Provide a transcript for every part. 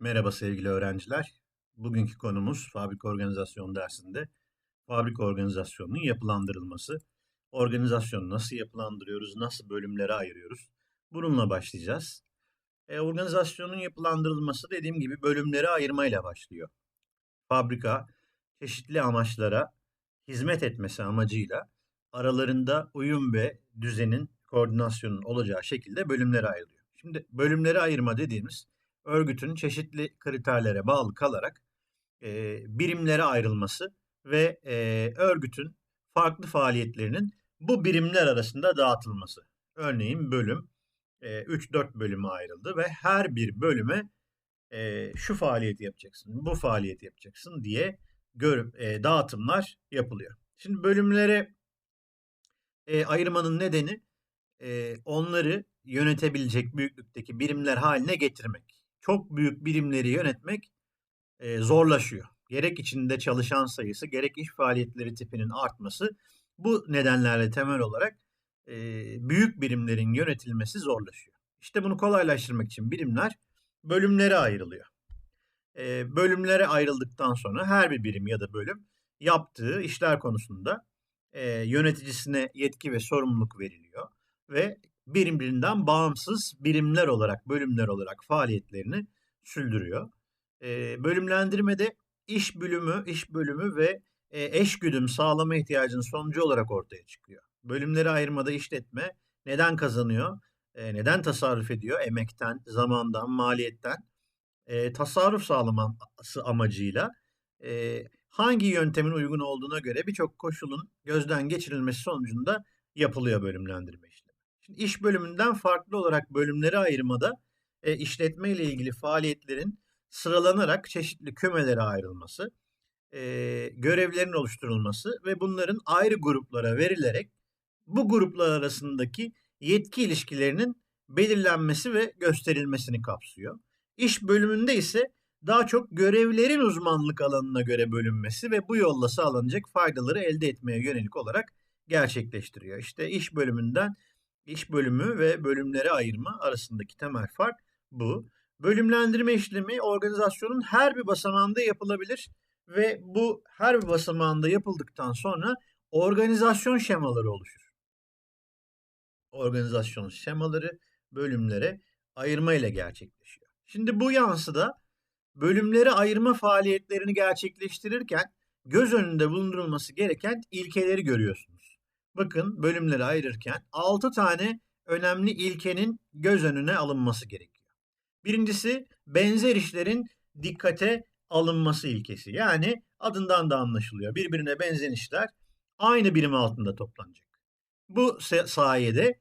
Merhaba sevgili öğrenciler. Bugünkü konumuz fabrika organizasyon dersinde fabrika organizasyonunun yapılandırılması. Organizasyonu nasıl yapılandırıyoruz, nasıl bölümlere ayırıyoruz? Bununla başlayacağız. E, organizasyonun yapılandırılması dediğim gibi bölümlere ayırmayla başlıyor. Fabrika çeşitli amaçlara hizmet etmesi amacıyla aralarında uyum ve düzenin, koordinasyonun olacağı şekilde bölümlere ayrılıyor. Şimdi bölümlere ayırma dediğimiz örgütün çeşitli kriterlere bağlı kalarak e, birimlere ayrılması ve e, örgütün farklı faaliyetlerinin bu birimler arasında dağıtılması. Örneğin bölüm e, 3-4 bölüme ayrıldı ve her bir bölüme e, şu faaliyeti yapacaksın, bu faaliyeti yapacaksın diye gör, e, dağıtımlar yapılıyor. Şimdi bölümlere e, ayırmanın nedeni e, onları yönetebilecek büyüklükteki birimler haline getirmek çok büyük birimleri yönetmek e, zorlaşıyor. Gerek içinde çalışan sayısı, gerek iş faaliyetleri tipinin artması bu nedenlerle temel olarak e, büyük birimlerin yönetilmesi zorlaşıyor. İşte bunu kolaylaştırmak için birimler bölümlere ayrılıyor. E, bölümlere ayrıldıktan sonra her bir birim ya da bölüm yaptığı işler konusunda e, yöneticisine yetki ve sorumluluk veriliyor ve birbirinden bağımsız birimler olarak, bölümler olarak faaliyetlerini sürdürüyor. E, bölümlendirmede iş bölümü, iş bölümü ve e, eş güdüm sağlama ihtiyacının sonucu olarak ortaya çıkıyor. Bölümleri ayırmada işletme neden kazanıyor, e, neden tasarruf ediyor? Emekten, zamandan, maliyetten. E, tasarruf sağlaması amacıyla e, hangi yöntemin uygun olduğuna göre birçok koşulun gözden geçirilmesi sonucunda yapılıyor bölümlendirme işlemi. Şimdi iş bölümünden farklı olarak bölümleri ayırmada e, işletme ile ilgili faaliyetlerin sıralanarak çeşitli kümelere ayrılması, e, görevlerin oluşturulması ve bunların ayrı gruplara verilerek bu gruplar arasındaki yetki ilişkilerinin belirlenmesi ve gösterilmesini kapsıyor. İş bölümünde ise daha çok görevlerin uzmanlık alanına göre bölünmesi ve bu yolla sağlanacak faydaları elde etmeye yönelik olarak gerçekleştiriyor. İşte iş bölümünden iş bölümü ve bölümlere ayırma arasındaki temel fark bu. Bölümlendirme işlemi organizasyonun her bir basamağında yapılabilir ve bu her bir basamağında yapıldıktan sonra organizasyon şemaları oluşur. Organizasyon şemaları bölümlere ayırma ile gerçekleşiyor. Şimdi bu yansıda bölümleri ayırma faaliyetlerini gerçekleştirirken göz önünde bulundurulması gereken ilkeleri görüyorsunuz. Bakın bölümleri ayırırken 6 tane önemli ilkenin göz önüne alınması gerekiyor. Birincisi benzer işlerin dikkate alınması ilkesi. Yani adından da anlaşılıyor. Birbirine benzer işler aynı birim altında toplanacak. Bu sayede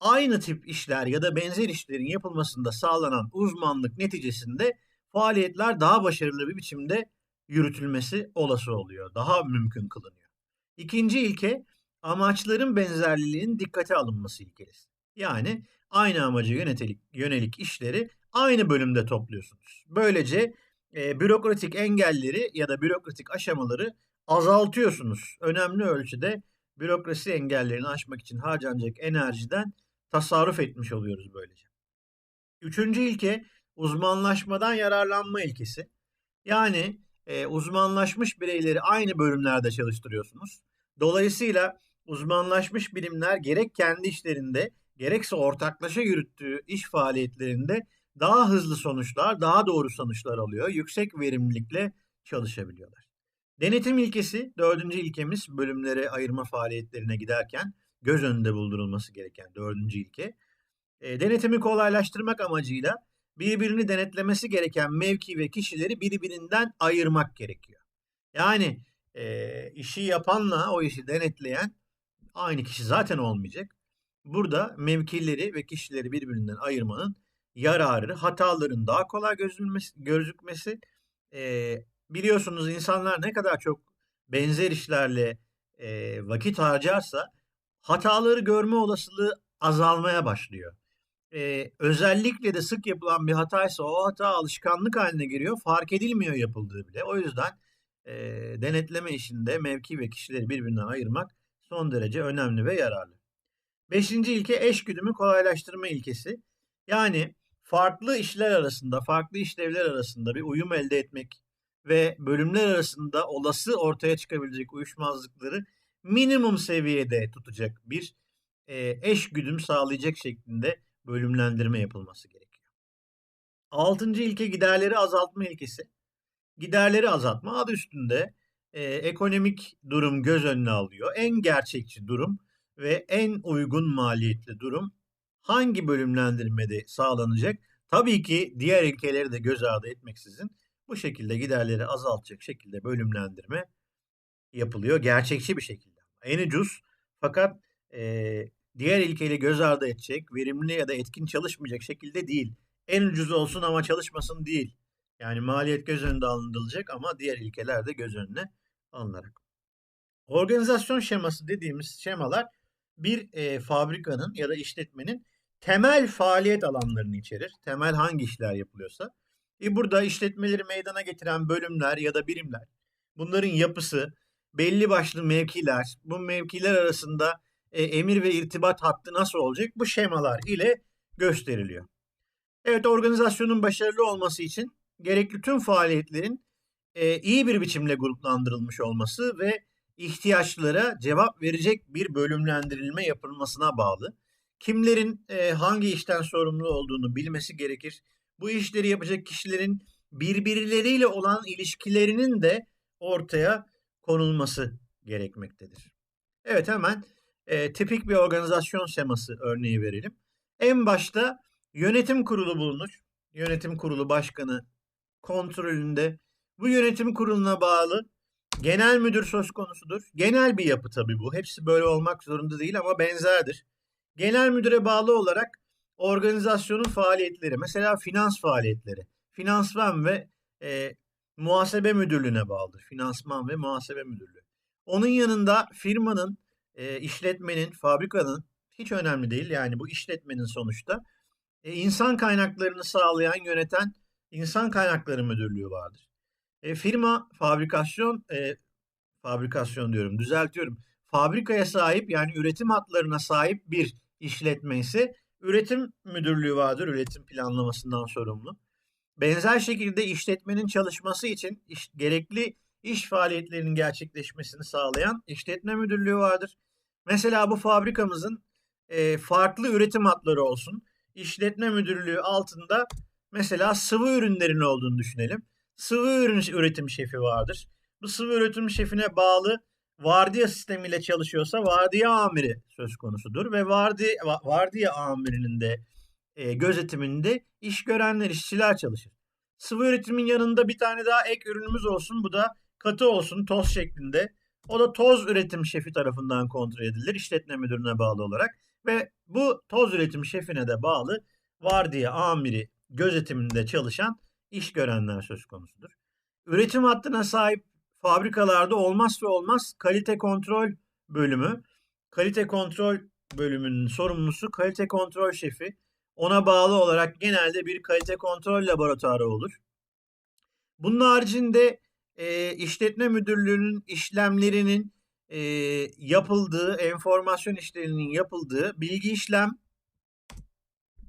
aynı tip işler ya da benzer işlerin yapılmasında sağlanan uzmanlık neticesinde faaliyetler daha başarılı bir biçimde yürütülmesi olası oluyor. Daha mümkün kılınıyor. İkinci ilke amaçların benzerliliğinin dikkate alınması ilkesi. Yani aynı amaca yönelik, yönelik işleri aynı bölümde topluyorsunuz. Böylece e, bürokratik engelleri ya da bürokratik aşamaları azaltıyorsunuz. Önemli ölçüde bürokrasi engellerini aşmak için harcanacak enerjiden tasarruf etmiş oluyoruz böylece. Üçüncü ilke uzmanlaşmadan yararlanma ilkesi. Yani e, uzmanlaşmış bireyleri aynı bölümlerde çalıştırıyorsunuz. Dolayısıyla uzmanlaşmış birimler gerek kendi işlerinde gerekse ortaklaşa yürüttüğü iş faaliyetlerinde daha hızlı sonuçlar, daha doğru sonuçlar alıyor. Yüksek verimlilikle çalışabiliyorlar. Denetim ilkesi, dördüncü ilkemiz bölümlere ayırma faaliyetlerine giderken göz önünde bulundurulması gereken dördüncü ilke. E, denetimi kolaylaştırmak amacıyla birbirini denetlemesi gereken mevki ve kişileri birbirinden ayırmak gerekiyor. Yani e, işi yapanla o işi denetleyen aynı kişi zaten olmayacak. Burada mevkileri ve kişileri birbirinden ayırmanın yararı, hataların daha kolay gözükmesi, gözükmesi e, biliyorsunuz insanlar ne kadar çok benzer işlerle e, vakit harcarsa hataları görme olasılığı azalmaya başlıyor. E, özellikle de sık yapılan bir hataysa o hata alışkanlık haline giriyor. Fark edilmiyor yapıldığı bile. O yüzden e, denetleme işinde mevki ve kişileri birbirinden ayırmak son derece önemli ve yararlı. Beşinci ilke eş güdümü kolaylaştırma ilkesi. Yani farklı işler arasında, farklı işlevler arasında bir uyum elde etmek ve bölümler arasında olası ortaya çıkabilecek uyuşmazlıkları minimum seviyede tutacak bir e, eş güdüm sağlayacak şeklinde bölümlendirme yapılması gerekiyor. Altıncı ilke giderleri azaltma ilkesi. Giderleri azaltma adı üstünde e, ekonomik durum göz önüne alıyor. En gerçekçi durum ve en uygun maliyetli durum hangi bölümlendirmede sağlanacak? Tabii ki diğer ilkeleri de göz ardı etmeksizin bu şekilde giderleri azaltacak şekilde bölümlendirme yapılıyor. Gerçekçi bir şekilde. En ucuz fakat e, diğer ilkeyle göz ardı edecek, verimli ya da etkin çalışmayacak şekilde değil. En ucuz olsun ama çalışmasın değil. Yani maliyet göz önünde alınılacak ama diğer ilkeler de göz önüne alınarak. Organizasyon şeması dediğimiz şemalar bir e, fabrikanın ya da işletmenin temel faaliyet alanlarını içerir. Temel hangi işler yapılıyorsa. E burada işletmeleri meydana getiren bölümler ya da birimler, bunların yapısı, belli başlı mevkiler, bu mevkiler arasında e, emir ve irtibat hattı nasıl olacak bu şemalar ile gösteriliyor. Evet organizasyonun başarılı olması için gerekli tüm faaliyetlerin e, iyi bir biçimde gruplandırılmış olması ve ihtiyaçlara cevap verecek bir bölümlendirilme yapılmasına bağlı. Kimlerin e, hangi işten sorumlu olduğunu bilmesi gerekir. Bu işleri yapacak kişilerin birbirleriyle olan ilişkilerinin de ortaya konulması gerekmektedir. Evet hemen e, tipik bir organizasyon şeması örneği verelim. En başta yönetim kurulu bulunur. Yönetim kurulu başkanı kontrolünde. Bu yönetim kuruluna bağlı genel müdür söz konusudur. Genel bir yapı tabii bu. Hepsi böyle olmak zorunda değil ama benzerdir. Genel müdüre bağlı olarak organizasyonun faaliyetleri, mesela finans faaliyetleri, finansman ve e, muhasebe müdürlüğüne bağlıdır. Finansman ve muhasebe müdürlüğü. Onun yanında firmanın, e, işletmenin, fabrikanın hiç önemli değil. Yani bu işletmenin sonuçta e, insan kaynaklarını sağlayan, yöneten insan kaynakları müdürlüğü vardır. E, firma fabrikasyon, e, fabrikasyon diyorum, düzeltiyorum. Fabrikaya sahip yani üretim hatlarına sahip bir işletme ise üretim müdürlüğü vardır, üretim planlamasından sorumlu. Benzer şekilde işletmenin çalışması için iş, gerekli iş faaliyetlerinin gerçekleşmesini sağlayan işletme müdürlüğü vardır. Mesela bu fabrikamızın e, farklı üretim hatları olsun. İşletme müdürlüğü altında mesela sıvı ürünlerin olduğunu düşünelim. Sıvı ürün üretim şefi vardır. Bu sıvı üretim şefine bağlı vardiya sistemiyle çalışıyorsa vardiya amiri söz konusudur ve vardiya, vardiya amirinin de e, gözetiminde iş görenler, işçiler çalışır. Sıvı üretimin yanında bir tane daha ek ürünümüz olsun. Bu da katı olsun toz şeklinde. O da toz üretim şefi tarafından kontrol edilir işletme müdürüne bağlı olarak. Ve bu toz üretim şefine de bağlı vardiya amiri gözetiminde çalışan iş görenler söz konusudur. Üretim hattına sahip fabrikalarda olmazsa olmaz kalite kontrol bölümü. Kalite kontrol bölümünün sorumlusu kalite kontrol şefi. Ona bağlı olarak genelde bir kalite kontrol laboratuvarı olur. Bunun haricinde e, işletme müdürlüğünün işlemlerinin e, yapıldığı, enformasyon işlerinin yapıldığı bilgi işlem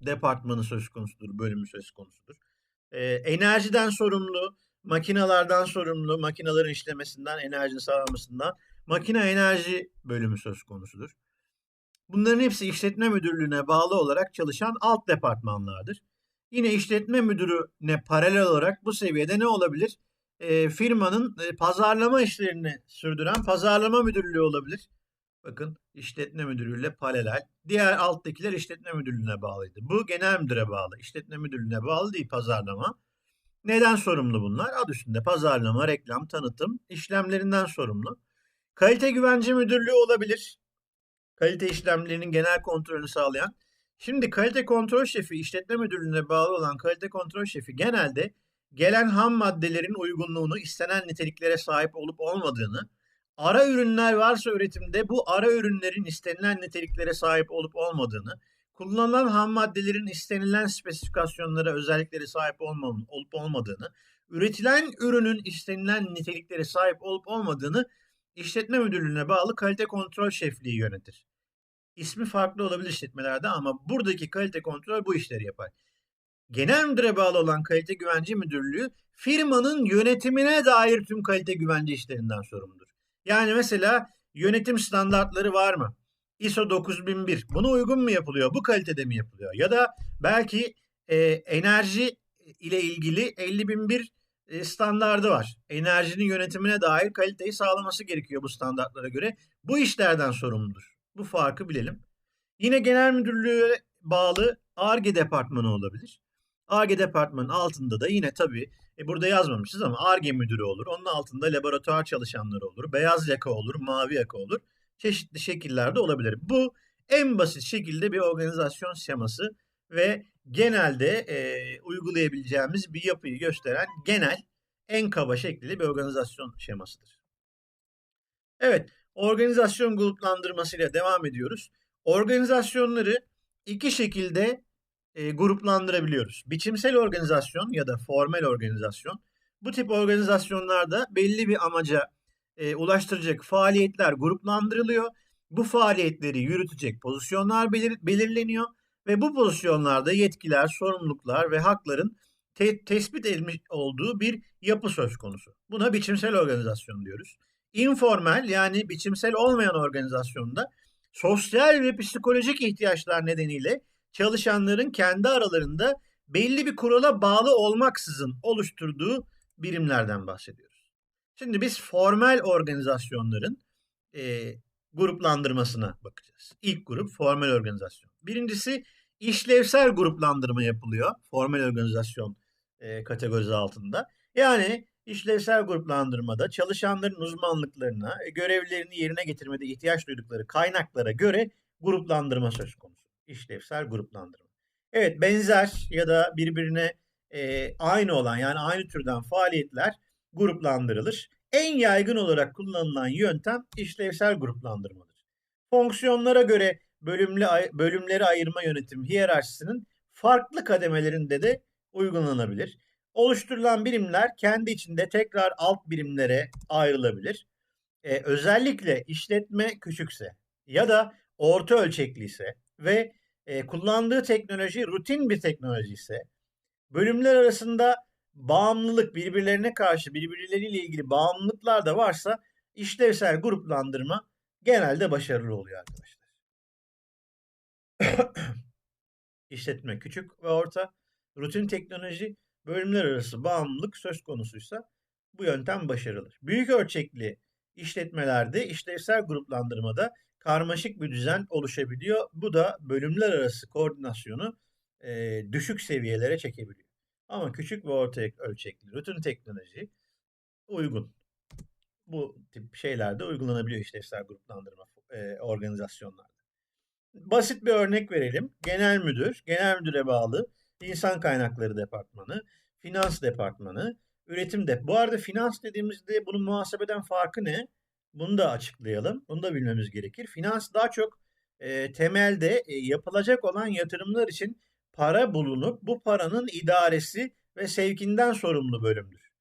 departmanı söz konusudur, bölümü söz konusudur. E, enerjiden sorumlu, makinalardan sorumlu, makinaların işlemesinden, enerji sağlamasından makine enerji bölümü söz konusudur. Bunların hepsi işletme müdürlüğüne bağlı olarak çalışan alt departmanlardır. Yine işletme müdürüne paralel olarak bu seviyede ne olabilir? E, firmanın e, pazarlama işlerini sürdüren pazarlama müdürlüğü olabilir. Bakın işletme müdürlüğüyle paralel. Diğer alttakiler işletme müdürlüğüne bağlıydı. Bu genel müdüre bağlı. İşletme müdürlüğüne bağlı değil pazarlama. Neden sorumlu bunlar? Ad üstünde pazarlama, reklam, tanıtım işlemlerinden sorumlu. Kalite güvence müdürlüğü olabilir. Kalite işlemlerinin genel kontrolünü sağlayan. Şimdi kalite kontrol şefi, işletme müdürlüğüne bağlı olan kalite kontrol şefi genelde gelen ham maddelerin uygunluğunu istenen niteliklere sahip olup olmadığını, ara ürünler varsa üretimde bu ara ürünlerin istenilen niteliklere sahip olup olmadığını, kullanılan ham maddelerin istenilen spesifikasyonlara, özelliklere sahip olup olmadığını, üretilen ürünün istenilen niteliklere sahip olup olmadığını işletme müdürlüğüne bağlı kalite kontrol şefliği yönetir. İsmi farklı olabilir işletmelerde ama buradaki kalite kontrol bu işleri yapar. genel müdüre bağlı olan kalite güvence müdürlüğü firmanın yönetimine dair tüm kalite güvence işlerinden sorumludur. Yani mesela yönetim standartları var mı? ISO 9001 buna uygun mu yapılıyor? Bu kalitede mi yapılıyor? Ya da belki e, enerji ile ilgili 50001 e, standardı var. Enerjinin yönetimine dair kaliteyi sağlaması gerekiyor bu standartlara göre. Bu işlerden sorumludur. Bu farkı bilelim. Yine genel müdürlüğe bağlı ARGE departmanı olabilir. ARGE departmanın altında da yine tabii e burada yazmamışız ama ARGE müdürü olur. Onun altında laboratuvar çalışanları olur. Beyaz yaka olur, mavi yaka olur. Çeşitli şekillerde olabilir. Bu en basit şekilde bir organizasyon şeması ve genelde e, uygulayabileceğimiz bir yapıyı gösteren genel en kaba şekilde bir organizasyon şemasıdır. Evet, organizasyon gruplandırmasıyla devam ediyoruz. Organizasyonları iki şekilde e, gruplandırabiliyoruz. Biçimsel organizasyon ya da formel organizasyon. Bu tip organizasyonlarda belli bir amaca e, ulaştıracak faaliyetler gruplandırılıyor. Bu faaliyetleri yürütecek pozisyonlar belir, belirleniyor ve bu pozisyonlarda yetkiler, sorumluluklar ve hakların te- tespit edilmiş olduğu bir yapı söz konusu. Buna biçimsel organizasyon diyoruz. Informal yani biçimsel olmayan organizasyonda sosyal ve psikolojik ihtiyaçlar nedeniyle çalışanların kendi aralarında belli bir kurala bağlı olmaksızın oluşturduğu birimlerden bahsediyoruz. Şimdi biz formal organizasyonların e, gruplandırmasına bakacağız. İlk grup formal organizasyon. Birincisi işlevsel gruplandırma yapılıyor formal organizasyon e, kategorisi altında. Yani işlevsel gruplandırmada çalışanların uzmanlıklarına, e, görevlerini yerine getirmede ihtiyaç duydukları kaynaklara göre gruplandırma söz konusu. İşlevsel gruplandırma. Evet benzer ya da birbirine e, aynı olan yani aynı türden faaliyetler gruplandırılır. En yaygın olarak kullanılan yöntem işlevsel gruplandırmadır. Fonksiyonlara göre bölümlü bölümleri ayırma yönetim hiyerarşisinin farklı kademelerinde de uygulanabilir. Oluşturulan birimler kendi içinde tekrar alt birimlere ayrılabilir. Ee, özellikle işletme küçükse ya da orta ölçekliyse ve e, kullandığı teknoloji rutin bir teknoloji ise bölümler arasında bağımlılık birbirlerine karşı birbirleriyle ilgili bağımlılıklar da varsa işlevsel gruplandırma genelde başarılı oluyor arkadaşlar. İşletme küçük ve orta, rutin teknoloji, bölümler arası bağımlılık söz konusuysa bu yöntem başarılı. Büyük ölçekli işletmelerde işlevsel gruplandırmada karmaşık bir düzen oluşabiliyor. Bu da bölümler arası koordinasyonu e, düşük seviyelere çekebiliyor. Ama küçük ve orta ölçekli rutin teknoloji uygun. Bu tip şeylerde uygulanabiliyor işlevsel gruplandırma e, organizasyonlarda. Basit bir örnek verelim. Genel müdür, genel müdüre bağlı insan kaynakları departmanı, finans departmanı, üretim de. Bu arada finans dediğimizde bunun muhasebeden farkı ne? Bunu da açıklayalım. Bunu da bilmemiz gerekir. Finans daha çok e, temelde e, yapılacak olan yatırımlar için para bulunup bu paranın idaresi ve sevkinden sorumlu bölümdür.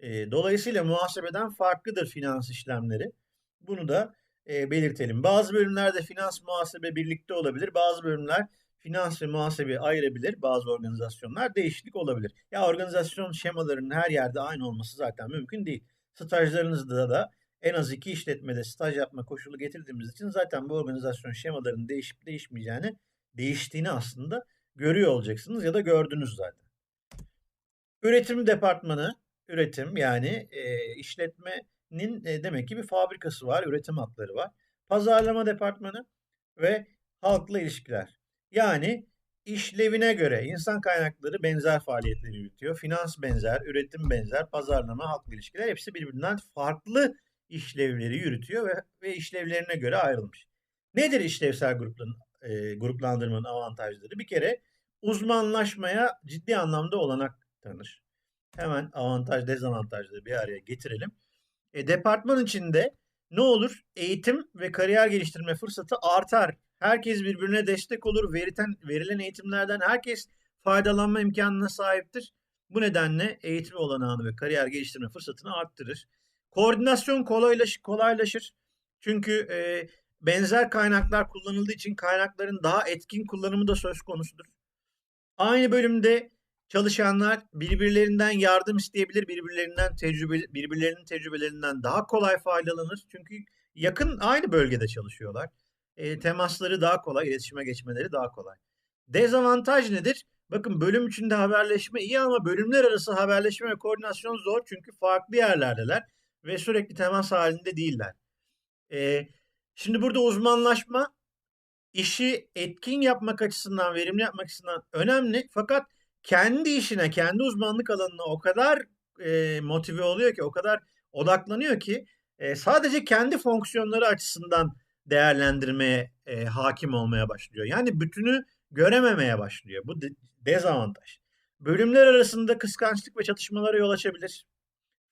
E, dolayısıyla muhasebeden farklıdır finans işlemleri. Bunu da e, belirtelim. Bazı bölümlerde finans muhasebe birlikte olabilir. Bazı bölümler finans ve muhasebe ayırabilir. Bazı organizasyonlar değişiklik olabilir. Ya organizasyon şemalarının her yerde aynı olması zaten mümkün değil. Stajlarınızda da en az iki işletmede staj yapma koşulu getirdiğimiz için zaten bu organizasyon şemalarının değişip değişmeyeceğini, değiştiğini aslında görüyor olacaksınız ya da gördünüz zaten. Üretim departmanı, üretim yani e, işletmenin e, demek ki bir fabrikası var, üretim hakları var. Pazarlama departmanı ve halkla ilişkiler. Yani işlevine göre insan kaynakları benzer faaliyetleri yürütüyor. Finans benzer, üretim benzer, pazarlama, halkla ilişkiler hepsi birbirinden farklı işlevleri yürütüyor ve, ve işlevlerine göre ayrılmış. Nedir işlevsel grupların, e, gruplandırmanın avantajları? Bir kere uzmanlaşmaya ciddi anlamda olanak tanır. Hemen avantaj dezavantajları bir araya getirelim. E, departman içinde ne olur? Eğitim ve kariyer geliştirme fırsatı artar. Herkes birbirine destek olur. Verilen, verilen eğitimlerden herkes faydalanma imkanına sahiptir. Bu nedenle eğitim olanağını ve kariyer geliştirme fırsatını arttırır. Koordinasyon kolaylaş, kolaylaşır. Çünkü e, benzer kaynaklar kullanıldığı için kaynakların daha etkin kullanımı da söz konusudur. Aynı bölümde Çalışanlar birbirlerinden yardım isteyebilir, birbirlerinden tecrübe, birbirlerinin tecrübelerinden daha kolay faydalanır. Çünkü yakın aynı bölgede çalışıyorlar. E, temasları daha kolay, iletişime geçmeleri daha kolay. Dezavantaj nedir? Bakın bölüm içinde haberleşme iyi ama bölümler arası haberleşme ve koordinasyon zor çünkü farklı yerlerdeler ve sürekli temas halinde değiller. E, şimdi burada uzmanlaşma işi etkin yapmak açısından, verimli yapmak açısından önemli. Fakat kendi işine, kendi uzmanlık alanına o kadar e, motive oluyor ki, o kadar odaklanıyor ki e, sadece kendi fonksiyonları açısından değerlendirmeye e, hakim olmaya başlıyor. Yani bütünü görememeye başlıyor. Bu de, dezavantaj. Bölümler arasında kıskançlık ve çatışmalara yol açabilir.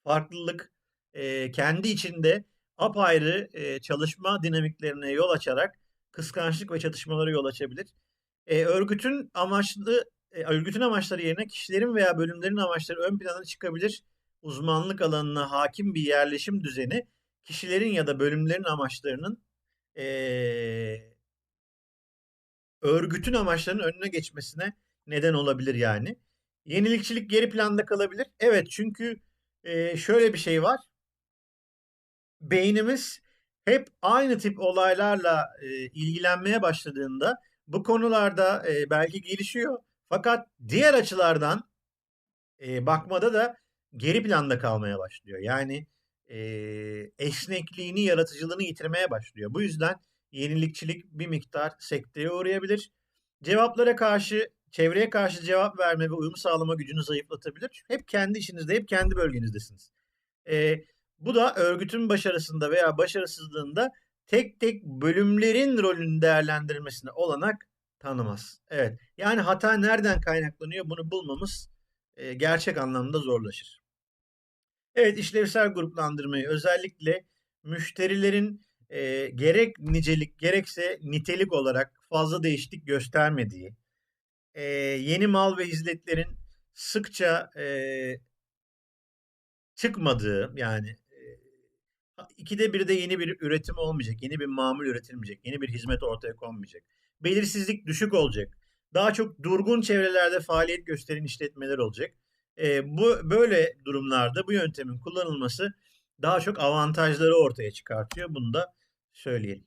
Farklılık e, kendi içinde apayrı e, çalışma dinamiklerine yol açarak kıskançlık ve çatışmalara yol açabilir. E, örgütün amaçlı e, örgütün amaçları yerine kişilerin veya bölümlerin amaçları ön plana çıkabilir. Uzmanlık alanına hakim bir yerleşim düzeni kişilerin ya da bölümlerin amaçlarının e, örgütün amaçlarının önüne geçmesine neden olabilir yani. Yenilikçilik geri planda kalabilir. Evet çünkü e, şöyle bir şey var. Beynimiz hep aynı tip olaylarla e, ilgilenmeye başladığında bu konularda e, belki gelişiyor. Fakat diğer açılardan e, bakmada da geri planda kalmaya başlıyor. Yani e, esnekliğini, yaratıcılığını yitirmeye başlıyor. Bu yüzden yenilikçilik bir miktar sekteye uğrayabilir. Cevaplara karşı, çevreye karşı cevap verme ve uyum sağlama gücünü zayıflatabilir. Hep kendi işinizde, hep kendi bölgenizdesiniz. E, bu da örgütün başarısında veya başarısızlığında tek tek bölümlerin rolünün değerlendirilmesine olanak tanımaz. Evet. Yani hata nereden kaynaklanıyor bunu bulmamız e, gerçek anlamda zorlaşır. Evet işlevsel gruplandırmayı özellikle müşterilerin e, gerek nicelik gerekse nitelik olarak fazla değişiklik göstermediği, e, yeni mal ve hizmetlerin sıkça e, çıkmadığı yani ikide bir de yeni bir üretim olmayacak, yeni bir mamul üretilmeyecek, yeni bir hizmet ortaya konmayacak. Belirsizlik düşük olacak. Daha çok durgun çevrelerde faaliyet gösteren işletmeler olacak. E, bu böyle durumlarda bu yöntemin kullanılması daha çok avantajları ortaya çıkartıyor. Bunu da söyleyelim.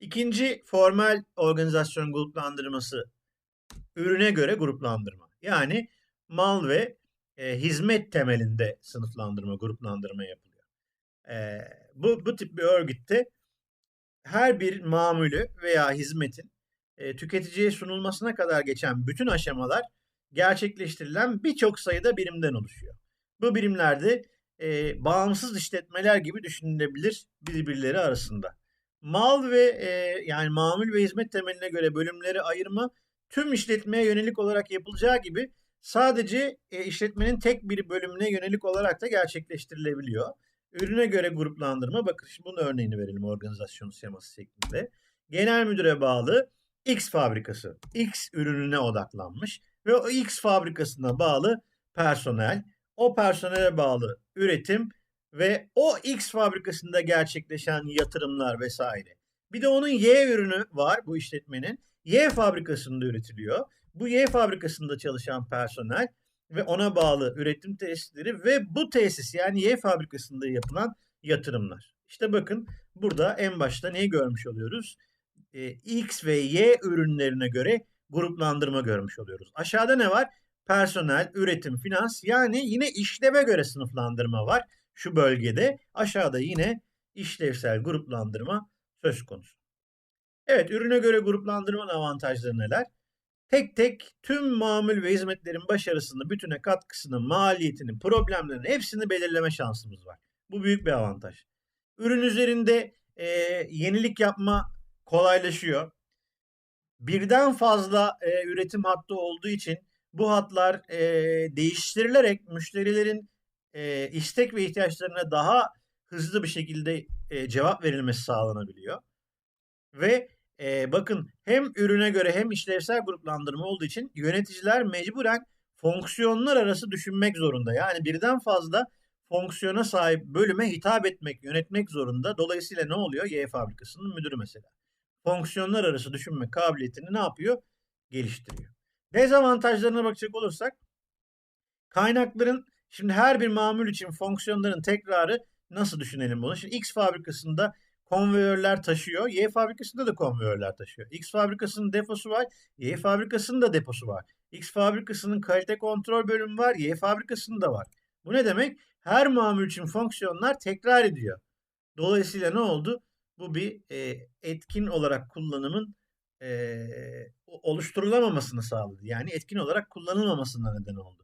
İkinci formal organizasyon gruplandırması ürüne göre gruplandırma. Yani mal ve e, hizmet temelinde sınıflandırma, gruplandırma yapılıyor. E, bu, bu tip bir örgütte her bir mamülü veya hizmetin e, tüketiciye sunulmasına kadar geçen bütün aşamalar gerçekleştirilen birçok sayıda birimden oluşuyor. Bu birimlerde e, bağımsız işletmeler gibi düşünülebilir birbirleri arasında. Mal ve e, yani mamul ve hizmet temeline göre bölümleri ayırma tüm işletmeye yönelik olarak yapılacağı gibi sadece e, işletmenin tek bir bölümüne yönelik olarak da gerçekleştirilebiliyor. Ürüne göre gruplandırma, bakın şimdi bunun örneğini verelim organizasyon seması şeklinde. Genel müdüre bağlı X fabrikası X ürününe odaklanmış ve o X fabrikasına bağlı personel, o personele bağlı üretim ve o X fabrikasında gerçekleşen yatırımlar vesaire. Bir de onun Y ürünü var bu işletmenin. Y fabrikasında üretiliyor. Bu Y fabrikasında çalışan personel ve ona bağlı üretim tesisleri ve bu tesis yani Y fabrikasında yapılan yatırımlar. İşte bakın burada en başta neyi görmüş oluyoruz? Ee, X ve Y ürünlerine göre gruplandırma görmüş oluyoruz. Aşağıda ne var? Personel, üretim, finans yani yine işleve göre sınıflandırma var şu bölgede. Aşağıda yine işlevsel gruplandırma söz konusu. Evet ürüne göre gruplandırmanın avantajları neler? Tek tek tüm mamul ve hizmetlerin başarısını, bütüne katkısını, maliyetini, problemlerini hepsini belirleme şansımız var. Bu büyük bir avantaj. Ürün üzerinde e, yenilik yapma kolaylaşıyor. Birden fazla e, üretim hattı olduğu için bu hatlar e, değiştirilerek müşterilerin e, istek ve ihtiyaçlarına daha hızlı bir şekilde e, cevap verilmesi sağlanabiliyor. Ve e, bakın hem ürüne göre hem işlevsel gruplandırma olduğu için yöneticiler mecburen fonksiyonlar arası düşünmek zorunda. Yani birden fazla fonksiyona sahip bölüme hitap etmek, yönetmek zorunda. Dolayısıyla ne oluyor? Y fabrikasının müdürü mesela. Fonksiyonlar arası düşünme kabiliyetini ne yapıyor? Geliştiriyor. Dezavantajlarına bakacak olursak kaynakların şimdi her bir mamul için fonksiyonların tekrarı nasıl düşünelim bunu? Şimdi X fabrikasında konveyörler taşıyor. Y fabrikasında da konveyörler taşıyor. X fabrikasının deposu var. Y fabrikasının da deposu var. X fabrikasının kalite kontrol bölümü var. Y fabrikasının da var. Bu ne demek? Her mamul için fonksiyonlar tekrar ediyor. Dolayısıyla ne oldu? Bu bir e, etkin olarak kullanımın e, oluşturulamamasını sağladı. Yani etkin olarak kullanılmamasına neden oldu.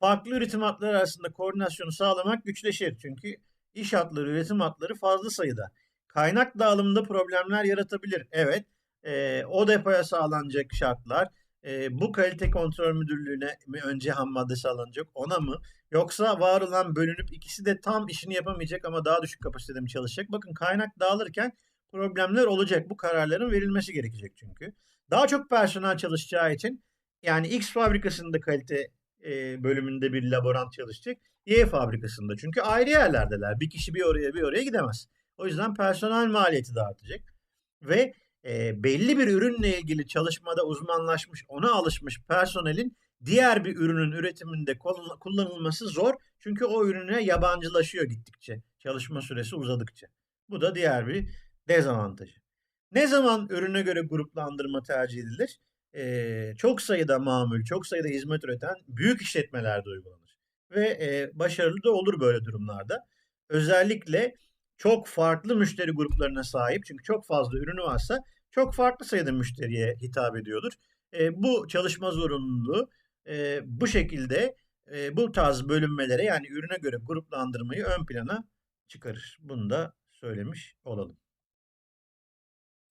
Farklı üretim hatları arasında koordinasyonu sağlamak güçleşir. Çünkü iş hatları, üretim hatları fazla sayıda. Kaynak dağılımında problemler yaratabilir. Evet, e, o depoya sağlanacak şartlar, e, bu kalite kontrol müdürlüğüne mi önce ham madde sağlanacak, ona mı? Yoksa var olan bölünüp ikisi de tam işini yapamayacak ama daha düşük kapasitede mi çalışacak? Bakın kaynak dağılırken problemler olacak. Bu kararların verilmesi gerekecek çünkü. Daha çok personel çalışacağı için yani X fabrikasında kalite e, bölümünde bir laborant çalışacak. Y fabrikasında. Çünkü ayrı yerlerdeler. Bir kişi bir oraya bir oraya gidemez. O yüzden personel maliyeti de artacak. Ve e, belli bir ürünle ilgili çalışmada uzmanlaşmış, ona alışmış personelin diğer bir ürünün üretiminde kullanılması zor. Çünkü o ürüne yabancılaşıyor gittikçe. Çalışma süresi uzadıkça. Bu da diğer bir dezavantajı. Ne zaman ürüne göre gruplandırma tercih edilir? Ee, çok sayıda mamul, çok sayıda hizmet üreten büyük işletmelerde uygulanır. Ve e, başarılı da olur böyle durumlarda. Özellikle çok farklı müşteri gruplarına sahip çünkü çok fazla ürünü varsa çok farklı sayıda müşteriye hitap ediyordur. E, bu çalışma zorunluluğu e, bu şekilde e, bu tarz bölünmelere yani ürüne göre gruplandırmayı ön plana çıkarır. Bunu da söylemiş olalım.